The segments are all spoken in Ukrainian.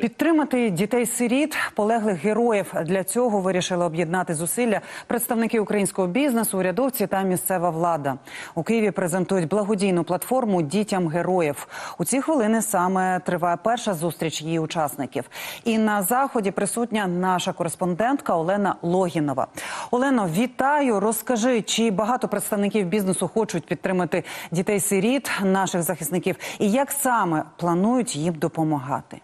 Підтримати дітей-сиріт, полеглих героїв. Для цього вирішили об'єднати зусилля представники українського бізнесу, урядовці та місцева влада. У Києві презентують благодійну платформу дітям героїв. У ці хвилини саме триває перша зустріч її учасників. І на заході присутня наша кореспондентка Олена Логінова. Олено, вітаю. Розкажи, чи багато представників бізнесу хочуть підтримати дітей-сиріт, наших захисників, і як саме планують їм допомагати?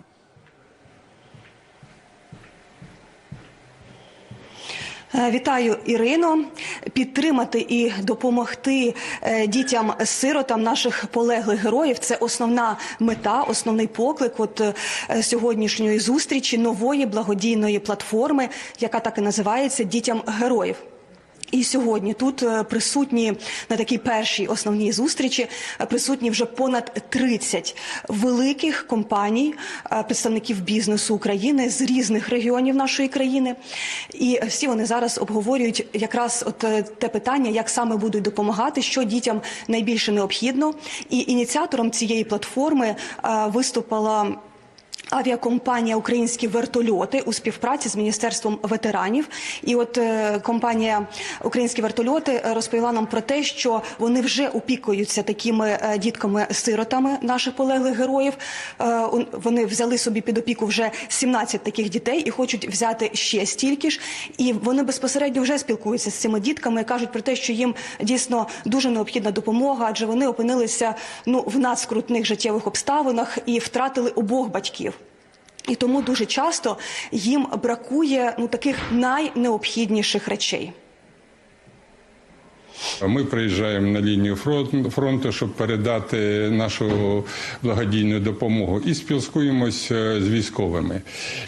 Вітаю Ірино. Підтримати і допомогти е, дітям-сиротам наших полеглих героїв. Це основна мета, основний поклик от е, сьогоднішньої зустрічі нової благодійної платформи, яка так і називається Дітям героїв. І сьогодні тут е, присутні на такій першій основній зустрічі е, присутні вже понад 30 великих компаній, е, представників бізнесу України з різних регіонів нашої країни. І всі вони зараз обговорюють якраз от те питання, як саме будуть допомагати, що дітям найбільше необхідно. І ініціатором цієї платформи виступила. Авіакомпанія Українські вертольоти у співпраці з міністерством ветеранів, і от е, компанія Українські вертольоти розповіла нам про те, що вони вже опікуються такими е, дітками-сиротами наших полеглих героїв. Е, вони взяли собі під опіку вже 17 таких дітей і хочуть взяти ще стільки ж. І вони безпосередньо вже спілкуються з цими дітками і кажуть про те, що їм дійсно дуже необхідна допомога, адже вони опинилися ну в надскрутних життєвих обставинах і втратили обох батьків. І тому дуже часто їм бракує ну таких найнеобхідніших речей. Ми приїжджаємо на лінію фронт- фронту, щоб передати нашу благодійну допомогу і спілкуємося з військовими.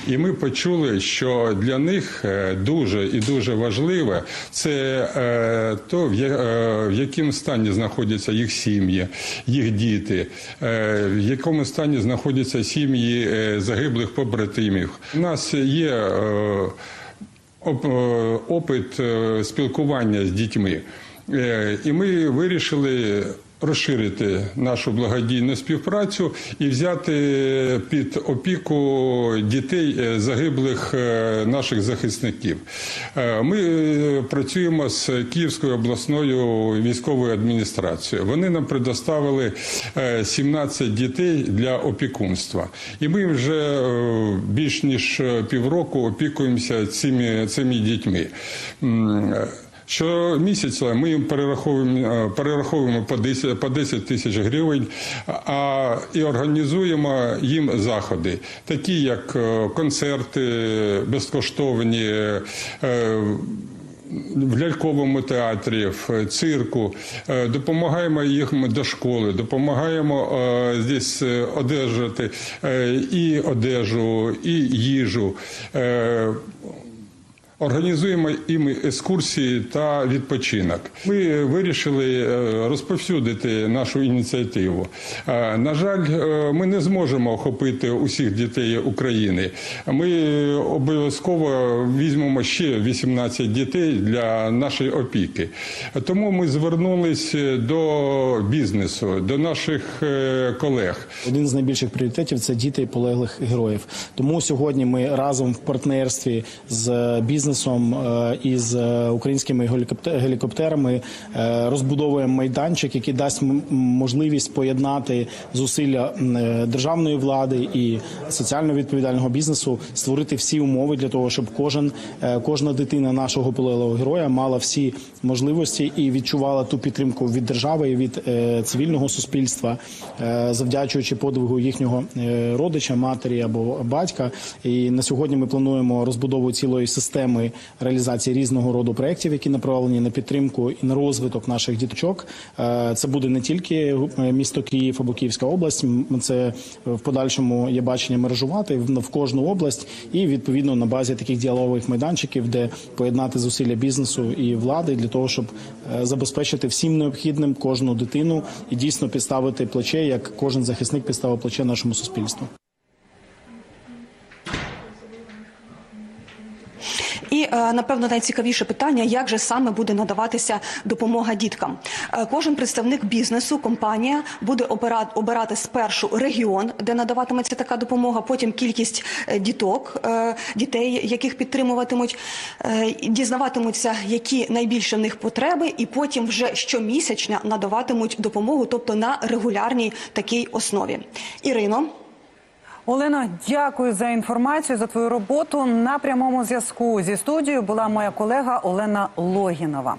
І ми почули, що для них е, дуже і дуже важливе це е, то, в е, якому стані знаходяться їх сім'ї, їх діти, е, в якому стані знаходяться сім'ї е, загиблих побратимів. У нас є е, е, опит е, спілкування з дітьми. Е, І ми вирішили розширити нашу благодійну співпрацю і взяти під опіку дітей е, загиблих е, наших захисників. Ми працюємо з Київською обласною військовою адміністрацією. Вони нам предоставили е, 17 дітей для опікунства. І ми вже більш ніж півроку опікуємося цими, цими дітьми. Щомісяця ми їм перераховуємо, е, перераховуємо по 10, по 10 тисяч гривень а, і організуємо їм заходи, такі як е, концерти безкоштовні. е, в ляльковому театрі, в цирку, допомагаємо їм до школи, допомагаємо е, здесь одержати і одежу, і їжу. Організуємо їм екскурсії та відпочинок. Ми вирішили е, розповсюдити нашу ініціативу. Е, На жаль, е, ми не зможемо охопити усіх дітей України. Ми обов'язково візьмемо ще 18 дітей для нашої опіки. Тому ми звернулися до бізнесу, до наших е, колег. Один з найбільших пріоритетів це діти полеглих героїв. Тому сьогодні ми разом в партнерстві з бізнесом е, і з е, українськими гелікопте- гелікоптерами е, розбудовуємо майданчик, який дасть можливість поєднати зусилля е, державної влади і соціально відповідального бізнесу, створити всі умови для того, щоб кожен е, кожна дитина нашого полеглого героя мала всі можливості і відчувала ту підтримку від держави і від е, цивільного суспільства, е, завдячуючи подвигу їхнього е, родича, матері або батька. І на сьогодні ми плануємо розбудову цілої системи реалізації різного роду проєктів, які направлені на підтримку і на розвиток наших діточок. Е, Це буде не тільки е, місто Київ або Київська область. Це в подальшому є бачення мережувати в в кожну область, і відповідно на базі таких діалогових майданчиків, де поєднати зусилля бізнесу і влади для того, щоб е, забезпечити всім необхідним кожну дитину і дійсно підставити плече, як кожен захисник підставив плече нашому суспільству. Е, напевно найцікавіше питання: як же саме буде надаватися допомога діткам? Е, Кожен представник бізнесу, компанія буде обирати, спершу регіон, де надаватиметься така допомога, потім кількість е, діток, дітей, яких підтримуватимуть, дізнаватимуться, які найбільше в них потреби, і потім вже щомісячно надаватимуть допомогу, тобто на регулярній такій основі. Ірино. Олена, дякую за інформацію за твою роботу. На прямому зв'язку зі студією була моя колега Олена Логінова.